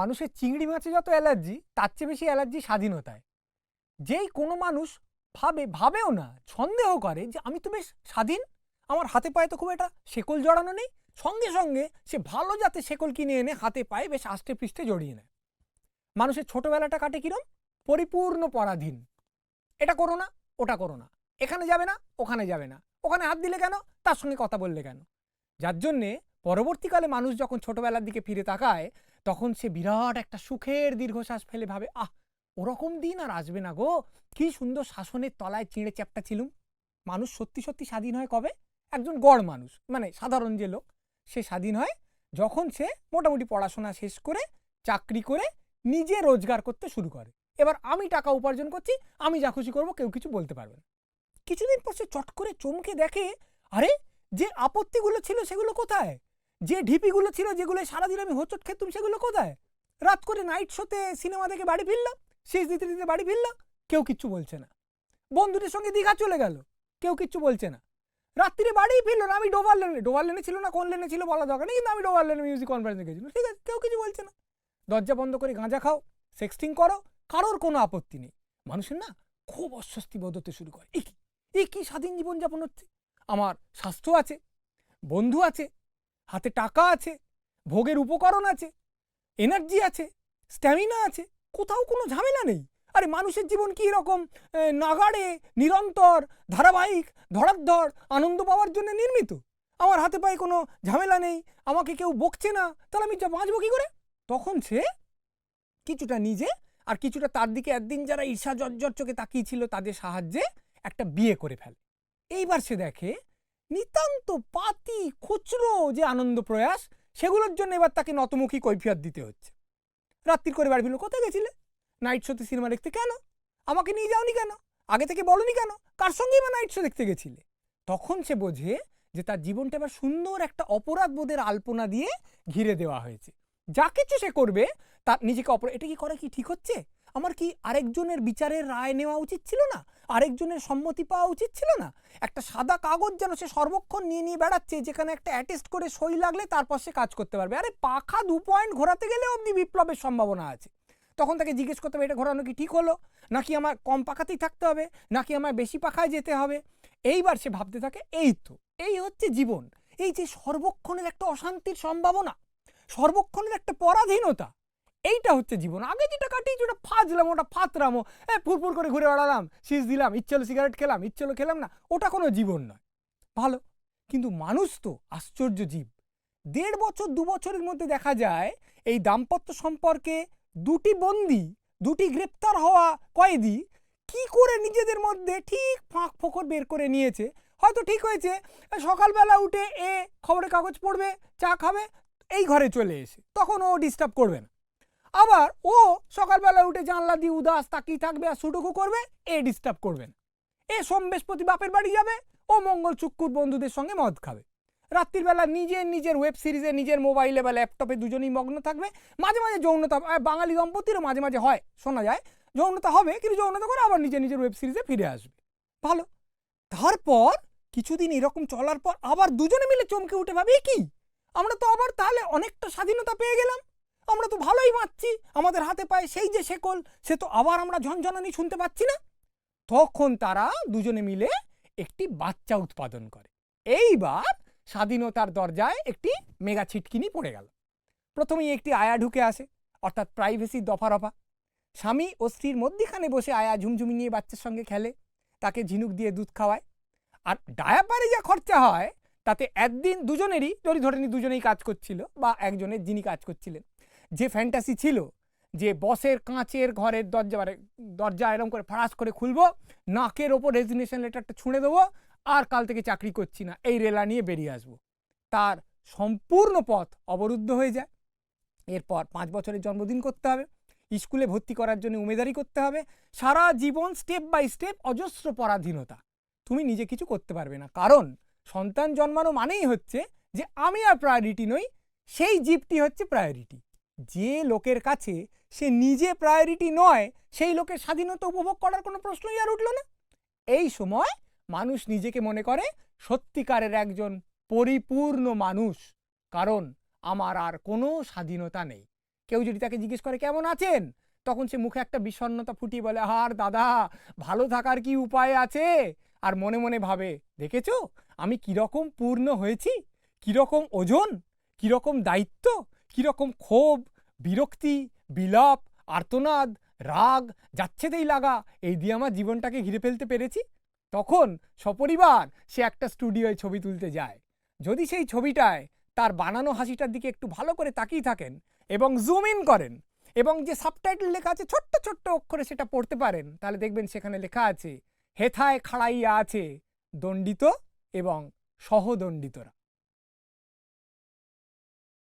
মানুষের চিংড়ি মাছে যত অ্যালার্জি, তার চেয়ে বেশি অ্যালার্জি স্বাধীনতায়। যেই কোনো মানুষ ভাবে, ভাবেও না, সন্দেহ করে যে আমি তো বেশ স্বাধীন, আমার হাতে পায়ে তো খুব একটা শেকল জড়ানো নেই, সঙ্গে সঙ্গে সে ভালো যাতে শেকল কিনে এনে হাতে পায়ে বেশ আষ্টে পৃষ্ঠে জড়িয়ে নেয়। মানুষের ছোটবেলাটা কাটে কিরম? পরিপূর্ণ পরাধীন। এটা করো না, ওটা করো না। এখানে যাবে না, ওখানে যাবে না। ওখানে হাত দিলে কেন? তার সঙ্গে কথা বললে কেন? যার জন্যে পরবর্তীকালে মানুষ যখন ছোটবেলার দিকে ফিরে তাকায়, তখন সে বিরাট একটা সুখের দীর্ঘশ্বাস ফেলে ভাবে, আহ, ওরকম দিন আর আসবে না গো। কি সুন্দর শাসনের তলায় চিঁড়ে চ্যাপটা ছিলুম মানুষ সত্যি সত্যি স্বাধীন হয় কবে? একজন গড় মানুষ মানে সাধারণ যে লোক, সে স্বাধীন হয় যখন সে মোটামুটি পড়াশোনা শেষ করে, চাকরি করে, নিজে রোজগার করতে শুরু করে। এবার আমি টাকা উপার্জন করছি, আমি যা খুশি করব, কেউ কিছু বলতে পারবে না। কিছুদিন পর সে চট করে চমকে দেখে, আরে, যে আপত্তিগুলো ছিল সেগুলো কোথায়? যে ঢিপিগুলো ছিল, যেগুলো সারাদিন আমি হোঁচট খেতুম, সেগুলো কোথায়? রাত করে নাইট শোতে সিনেমা দেখে বাড়ি ফিরলাম, শেষ দিতে দিতে বাড়ি ফিরলাম, কেউ কিচ্ছু বলছে না। বন্ধুদের সঙ্গে দীঘা চলে গেল, কেউ কিচ্ছু বলছে না। রাত্রিরে বাড়ি ফিরলো না, আমি ডোবার লেনে ডোবার লেনে ছিল না, কোন লেনে ছিল বলা দরকার নেই, কিন্তু আমি ডোবার লেনে মিউজিক কনফারেন্সে গেছিলাম ঠিক আছে, কেউ কিছু বলছে না। দরজা বন্ধ করে গাঁজা খাও সেক্সটিং করো, কারোর কোনো আপত্তি নেই। মানুষের না খুব অস্বস্তি বোধ হতে শুরু করে। এ কি এ কি স্বাধীন জীবনযাপন হচ্ছে? আমার স্বাস্থ্য আছে, বন্ধু আছে হাতে টাকা আছে, ভোগের উপকরণ আছে এনার্জি আছে স্ট্যামিনা আছে, কোথাও কোনো ঝামেলা নেই। আরে মানুষের জীবন কি এরকম? নাগাড়ে, নিরন্তর, ধারাবাহিক ধরাদ্ধর আনন্দ পাওয়ার জন্য নির্মিত? আমার হাতে পায়ে কোনো ঝামেলা নেই, আমাকে কেউ বকছে না, তাহলে আমি বাঁচবো কী করে? তখন সে কিছুটা নিজে আর কিছুটা তার দিকে একদিন যারা ঈর্ষা জর্জর চোখে তাকিয়েছিল তাদের সাহায্যে একটা বিয়ে করে ফেলে। এইবার সে দেখে নিতান্ত পাতি, খুচরো যে আনন্দ প্রয়াস, সেগুলোর জন্য এবার তাকে নতমুখী কৈফিয়ত দিতে হচ্ছে। রাত্রির করে বাড়ি ফিরলো, কোথায় গেছিলে? নাইট শোতে সিনেমা দেখতে কেন? আমাকে নিয়ে যাওনি কেন? আগে থেকে বলনি কেন? কার সঙ্গেই বা নাইট শো দেখতে গেছিলে? তখন সে বোঝে যে তার জীবনটা এবার সুন্দর একটা অপরাধ বোধের আলপনা দিয়ে ঘিরে দেওয়া হয়েছে। যা কিছু সে করবে, তার নিজেকে অপরাধ এটা কি করে কি ঠিক হচ্ছে? আমার কি আরেকজনের বিচারের রায় নেওয়া উচিত ছিল না? আরেকজনের সম্মতি পাওয়া উচিত ছিল না? একটা সাদা কাগজ যেন সে সর্বক্ষণ নিয়ে নিয়ে বেড়াচ্ছে, যেখানে একটা অ্যাটেস্ট করে সই লাগলে তারপর সে কাজ করতে পারবে। আরে পাখা দু পয়েন্ট ঘোরাতে গেলে অবধি বিপ্লবের সম্ভাবনা আছে। তখন তাকে জিজ্ঞেস করতে হবে, এটা ঘোরানো কি ঠিক হলো? নাকি আমার কম পাখাতেই থাকতে হবে? নাকি আমার বেশি পাখায় যেতে হবে? এইবার সে ভাবতে থাকে, এই তো, এই হচ্ছে জীবন। এই যে সর্বক্ষণের একটা অশান্তির সম্ভাবনা, সর্বক্ষণের একটা পরাধীনতা এইটা হচ্ছে জীবন। আগে যেটা কাটিয়েছি ওটা ফাজলাম, ওটা ফাতরামো। এ, ফুরফুর করে ঘুরে বেড়ালাম, শীষ দিলাম, ইচ্ছে হলো সিগারেট খেলাম, ইচ্ছে হলো খেলাম না, ওটা কোনো জীবন নয়। ভালো। কিন্তু মানুষ তো আশ্চর্য জীব। দেড় বছর, দু বছরের মধ্যে দেখা যায়, এই দাম্পত্য সম্পর্কে দুটি বন্দি, দুটি গ্রেপ্তার হওয়া কয়েদি কি করে নিজেদের মধ্যে ঠিক ফাঁক ফোকর বের করে নিয়েছে? হয়তো ঠিক হয়েছে সকালবেলা উঠে এ, খবরের কাগজ পড়বে, চা খাবে, এই ঘরে চলে এসে। তখন ও ডিস্টার্ব করবে না। আবার ও সকালবেলা উঠে জানলা দিয়ে উদাস তাকিয়ে থাকবে আর সুটুকু করবে, এ ডিস্টার্ব করবে না এ সোম বৃহস্পতি বাপের বাড়ি যাবে, ও মঙ্গল চুক্কুর বন্ধুদের সঙ্গে মদ খাবে। রাত্রির বেলা নিজের নিজের ওয়েব সিরিজে নিজের মোবাইলে বা ল্যাপটপে দুজনেই মগ্ন থাকবে। মাঝে মাঝে যৌনতা বাঙালি দম্পতিরও মাঝে মাঝে হয়, শোনা যায়। যৌনতা হবে, কিন্তু যৌনতা করে আবার নিজের নিজের ওয়েব সিরিজে ফিরে আসবে। ভালো। তারপর কিছুদিন এরকম চলার পর আবার দুজনে মিলে চমকে উঠে ভাবে কি? আমরা তো আবার তাহলে অনেকটা স্বাধীনতা পেয়ে গেলাম। আমরা তো ভালোই মারছি আমাদের হাতে পায়ে সেই যে শেকল, সে তো আবার আমরা ঝনঝনানি শুনতে পাচ্ছি না? তখন তারা দুজনে মিলে একটি বাচ্চা উৎপাদন করে। এইবার স্বাধীনতার দরজায় একটি মেগা ছিটকিনি পড়ে গেল। প্রথমেই একটি আয়া ঢুকে আসে, অর্থাৎ প্রাইভেসি দফা রফা স্বামী ও স্ত্রীর মধ্যিখানে বসে আয়া ঝুমঝুমি নিয়ে বাচ্চার সঙ্গে খেলে, তাকে ঝিনুক দিয়ে দুধ খাওয়ায়। আর ডায়াপারে যা খরচা হয়, তাতে একদিন দুজনেরই যদি ধরে নি দুজনেই কাজ করছিল, বা একজনের যিনি কাজ করছিলেন যে ফ্যান্টাসি ছিল, যে বসের কাঁচের ঘরের দরজা মানে দরজা এরকম করে ফাঁস করে খুলবো, নাকের ওপর রেজিগনেশন লেটারটা ছুঁড়ে দেবো, আর কাল থেকে চাকরি করছি না, এই রেলা নিয়ে বেরিয়ে আসব। তার সম্পূর্ণ পথ অবরুদ্ধ হয়ে যায়। এরপর পাঁচ বছরের জন্মদিন করতে হবে, স্কুলে ভর্তি করার জন্য উমেদারি করতে হবে, সারা জীবন স্টেপ বাই স্টেপ অজস্র পরাধীনতা। তুমি নিজে কিছু করতে পারবে না, কারণ সন্তান জন্মানো মানেই হচ্ছে যে আমি আর প্রায়োরিটি নই, সেই জীবটি হচ্ছে প্রায়োরিটি যে লোকের কাছে সে নিজে প্রায়োরিটি নয়, সেই লোকের স্বাধীনতা উপভোগ করার কোনো প্রশ্নই আর উঠল না। এই সময় মানুষ নিজেকে মনে করে সত্যিকারের একজন পরিপূর্ণ মানুষ, কারণ আমার আর কোনো স্বাধীনতা নেই। কেউ যদি তাকে জিজ্ঞেস করে, কেমন আছেন? তখন সে মুখে একটা বিষণ্ণতা ফুটিয়ে বলে আর দাদা, ভালো থাকার কি উপায় আছে? আর মনে মনে ভাবে, দেখেছ? আমি কীরকম পূর্ণ হয়েছি? কীরকম ওজন? কীরকম দায়িত্ব? কীরকম ক্ষোভ, বিরক্তি, বিলাপ, আর্তনাদ, রাগ যাচ্ছেতেই লাগা এই দিয়ে আমার জীবনটাকে ঘিরে ফেলতে পেরেছি? তখন সপরিবার সে একটা স্টুডিওয় ছবি তুলতে যায়। যদি সেই ছবিটায় তার বানানো হাসিটার দিকে একটু ভালো করে তাকিয়ে থাকেন এবং জুম ইন করেন এবং যে সাবটাইটেল লেখা আছে, ছোট্ট ছোট্ট অক্ষরে সেটা পড়তে পারেন, তাহলে দেখবেন সেখানে লেখা আছে, হেথায় খাড়াইয়া আছে, দণ্ডিত এবং সহদণ্ডিতরা।